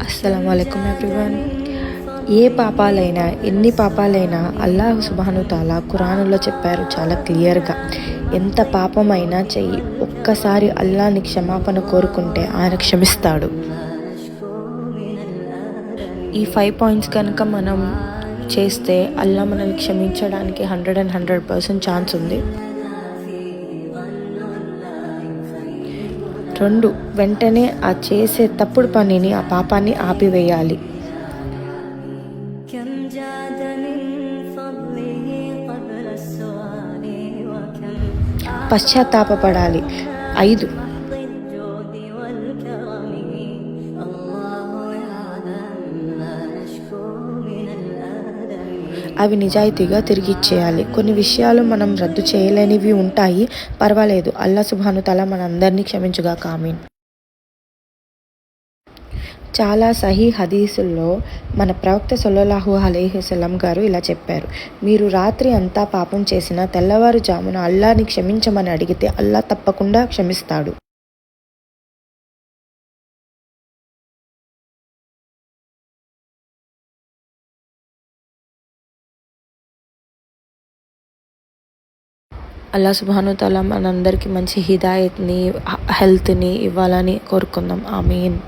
అస్సలం అయికం ఎవ్రీవన్. ఏ పాపాలైనా ఎన్ని పాపాలైనా అల్లాహ్ సుబాను తాలా చెప్పారు చాలా క్లియర్గా. ఎంత పాపమైనా చెయ్యి ఒక్కసారి అల్లాని క్షమాపణ కోరుకుంటే ఆయన క్షమిస్తాడు. ఈ ఫైవ్ పాయింట్స్ కనుక మనం చేస్తే అల్లా మనల్ని క్షమించడానికి hundred and hundred percent chance ఉంది. రెండు. వెంటనే ఆ చేసే తప్పుడు పనిని ఆ పాపాన్ని ఆపివేయాలి. పశ్చాత్తాపడాలి ఐదు. అవి నిజాయితీగా తిరిగి ఇచ్చేయాలి కొన్ని విషయాలు మనం రద్దు చేయలేనివి ఉంటాయి. పర్వాలేదు. అల్లా సుభాను తల మన అందరినీ క్షమించుగా కామీన్ చాలా సహీ హదీసుల్లో మన ప్రవక్త సొల్లహు అలీహసలం గారు ఇలా చెప్పారు. మీరు రాత్రి అంతా పాపం చేసిన తెల్లవారుజామున అల్లాని క్షమించమని అడిగితే అల్లా తప్పకుండా క్షమిస్తాడు. అల్లా సుబాను తల మనందరికీ మంచి హిదాయత్ని హెల్త్ని ఇవ్వాలని కోరుకుందాం. ఆమీన్.